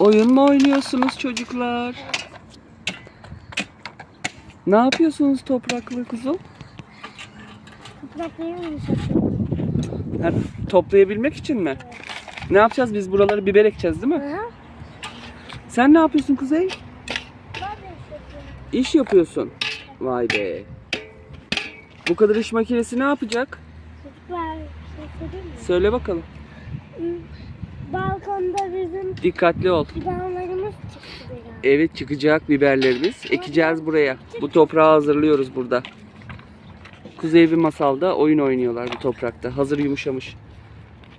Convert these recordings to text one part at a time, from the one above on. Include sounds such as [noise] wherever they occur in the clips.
Oyun mu oynuyorsunuz çocuklar? Ne yapıyorsunuz topraklı kuzum? Toprakları mı yumuşatıyorsun? Ha, toplayabilmek için mi? Ne yapacağız biz buraları biber ekeceğiz değil mi? Hı. Sen ne yapıyorsun Kuzey? İş yapıyorsun. Vay be. Bu kadar iş makinesi ne yapacak? Çocuklar bir şey söyleyeyim mi? Söyle bakalım. Hı, Balkonda bizim Dikkatli ol. fidanlarımız çıktı biraz. Evet çıkacak biberlerimiz. Ekeceğiz buraya. Bu toprağı hazırlıyoruz burada. Kuzey bir masalda oyun oynuyorlar bu toprakta. Hazır yumuşamış.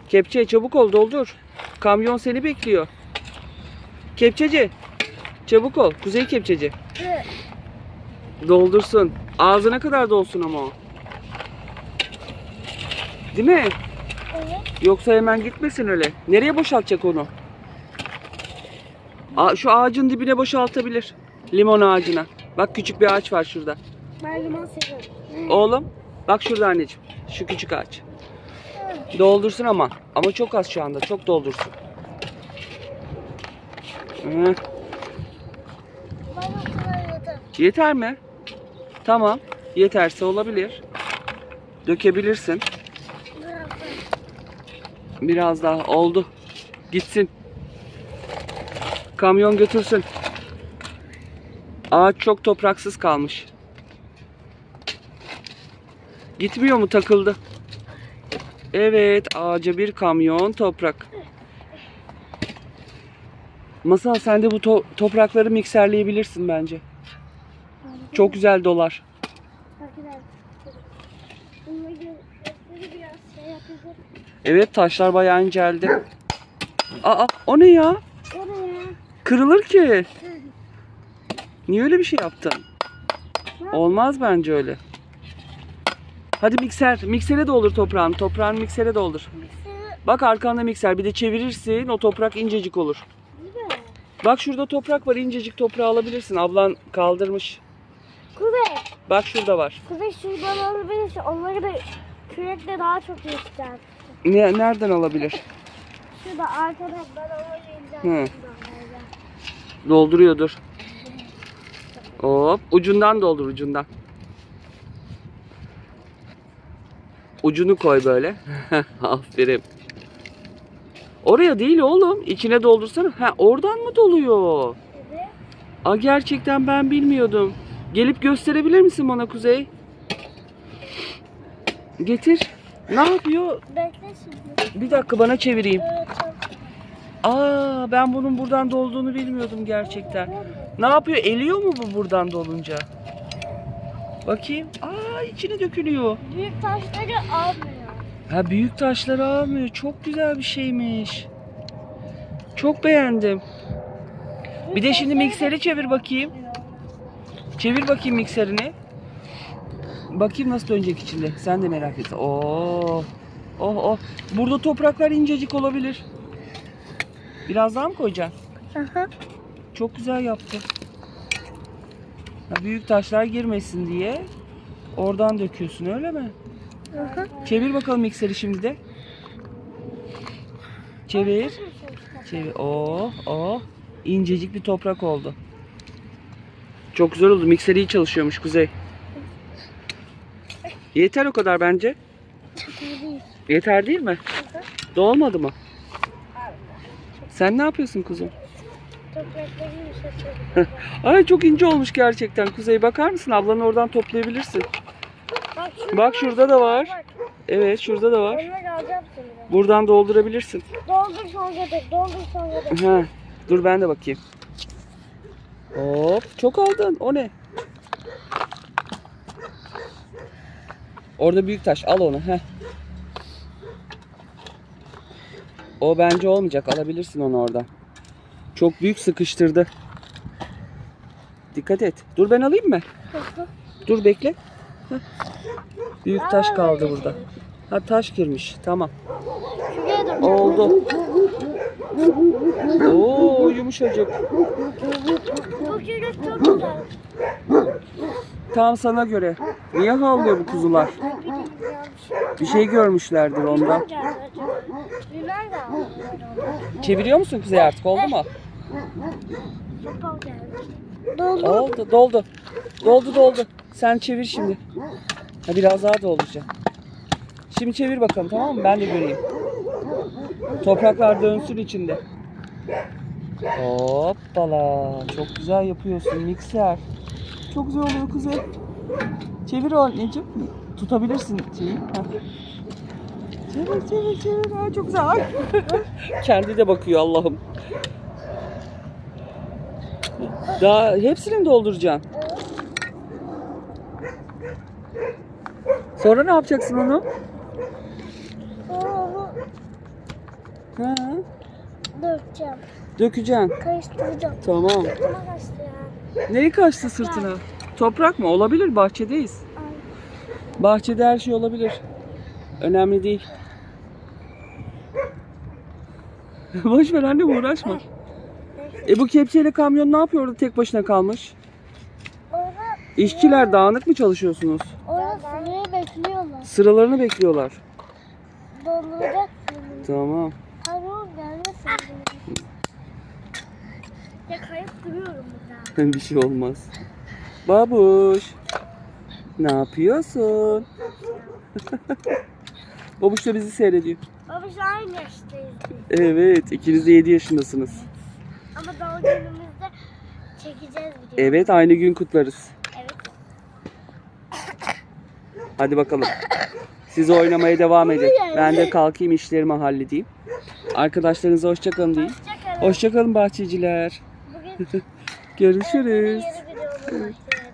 Kepçe çabuk ol doldur. Kamyon seni bekliyor. Kepçeci. Çabuk ol. Kuzey kepçeci. Hı. Doldursun. Ağzına kadar dolsun ama o. Değil mi? Evet. Yoksa hemen gitmesin öyle. Nereye boşaltacak onu? Şu ağacın dibine boşaltabilir. Limon ağacına. Bak küçük bir ağaç var şurada. Ben limon seviyorum. Oğlum bak şurada anneciğim. Şu küçük ağaç. Doldursun ama. Ama çok az şu anda. Çok doldursun. Hı, kadar. Yeter mi? Tamam. Yeterse olabilir. Dökebilirsin. Biraz da. Biraz daha oldu. Gitsin. Kamyon götürsün. Ağaç çok topraksız kalmış. Gitmiyor mu takıldı? Evet ağaca bir kamyon toprak. Masal sen de bu to- toprakları mikserleyebilirsin bence. Çok güzel dolar. Arkadaşlar. Bunları gösteri biraz şey yapacak. Evet taşlar bayağı inceldi. Aa o ne ya? Oraya. Kırılır ki. Niye öyle bir şey yaptın? Olmaz bence öyle. Hadi mikser. Miksere doldur toprağını. Toprağını miksere doldur. Bak arkanda mikser. Bir de çevirirsin. O toprak incecik olur. Bak şurada toprak var. incecik toprağı alabilirsin. Ablan kaldırmış. Kuzey. Bak şurada var. Kuzey şuradan alabilirsin. Onları da kürekle daha çok yetişeceğim. Ne, nereden alabilir? Şurada arkada ben onu. Dolduruyordur. Hop. Ucundan doldur ucundan. Ucunu koy böyle. [laughs] Aferin. Oraya değil oğlum. İçine doldursana. Ha oradan mı doluyor? Evet. Aa gerçekten ben bilmiyordum. Gelip gösterebilir misin bana Kuzey? Getir. Ne yapıyor? Bekle şimdi. Bir dakika bana çevireyim. Evet. Aa ben bunun buradan dolduğunu bilmiyordum gerçekten. Ne yapıyor? Eliyor mu bu buradan dolunca? Bakayım. Aa içine dökülüyor. Büyük taşları almıyor. Ha büyük taşları almıyor. Çok güzel bir şeymiş. Çok beğendim. Bir de şimdi mikseri çevir bakayım. Çevir bakayım mikserini. Bakayım nasıl dönecek içinde. Sen de merak et. Oo. Oh oh. Burada topraklar incecik olabilir. Biraz daha mı koyacaksın? Aha. Çok güzel yaptı. Ha, büyük taşlar girmesin diye oradan döküyorsun öyle mi? Aha. Çevir bakalım mikseri şimdi de. Çevir. Çevir. Oh oh. İncecik bir toprak oldu. Çok güzel oldu. Mikseri iyi çalışıyormuş Kuzey. Yeter o kadar bence. Yeter değil mi? Dolmadı mı? Sen ne yapıyorsun kuzum? Ay çok ince olmuş gerçekten. Kuzey bakar mısın? Ablanı oradan toplayabilirsin. Bak, şurada Bak şurada da var. Bak, Evet şurada da var. Buradan doldurabilirsin. Doldur sonra dök, doldur sonra. Ha, dur ben de bakayım. Hop çok aldın. O ne? Orada büyük taş. Al onu. Heh. O bence olmayacak. Alabilirsin onu oradan. Çok büyük sıkıştırdı. Dikkat et. Dur ben alayım mı? Dur bekle. Heh. Büyük taş kaldı burada. Ha taş girmiş. Tamam. Oldu. Oo yumuşacık. Bu kürek çok güzel. Tam sana göre. Niye havlıyor bu kuzular? Bir şey görmüşlerdir ondan. Çeviriyor musun kuzey artık oldu mu? Doldu. Oldu, doldu. Doldu, doldu. Sen çevir şimdi. Ha biraz daha dolduracağım. Şimdi çevir bakalım tamam mı? Ben de göreyim. Topraklar dönsün içinde. Hoppala. Çok güzel yapıyorsun mikser. Çok güzel oluyor kuzey. Çevir o anneciğim. Tutabilirsin şeyi. Ha. Çevir çevir çevir. Ha, çok güzel. Ay. [laughs] Kendi de bakıyor Allah'ım. Daha hepsini mi dolduracaksın? Sonra ne yapacaksın onu? Ha, dökeceğim. dökeceksin. Karıştıracağım. Tamam. Ama kaçtı ya. Neyi kaçtı sırtına? Toprak mı? Olabilir. Bahçedeyiz. Bahçede her şey olabilir. Önemli değil. [laughs] Boş ver anne uğraşma. E bu kepçeyle kamyon ne yapıyor orada tek başına kalmış? İşçiler dağınık mı çalışıyorsunuz? orada sırayı bekliyorlar. Sıralarını bekliyorlar. Sırayı. Tamam. Kamyon gelmesin. Ya kayıp duruyorum burada. [laughs] Bir şey olmaz. Babuş. Ne yapıyorsun? [laughs] Babuş da bizi seyrediyor. Biz aynı yaştayız. Evet, ikiniz de 7 yaşındasınız. Ama doğum günümüzde çekeceğiz video. Evet, aynı gün kutlarız. Evet. Hadi bakalım. Siz oynamaya devam edin. Ben de kalkayım işlerimi halledeyim. Arkadaşlarınıza hoşçakalın deyin. Hoşçakalın. Hoşçakalın bahçeciler. Bugün [laughs] Görüşürüz.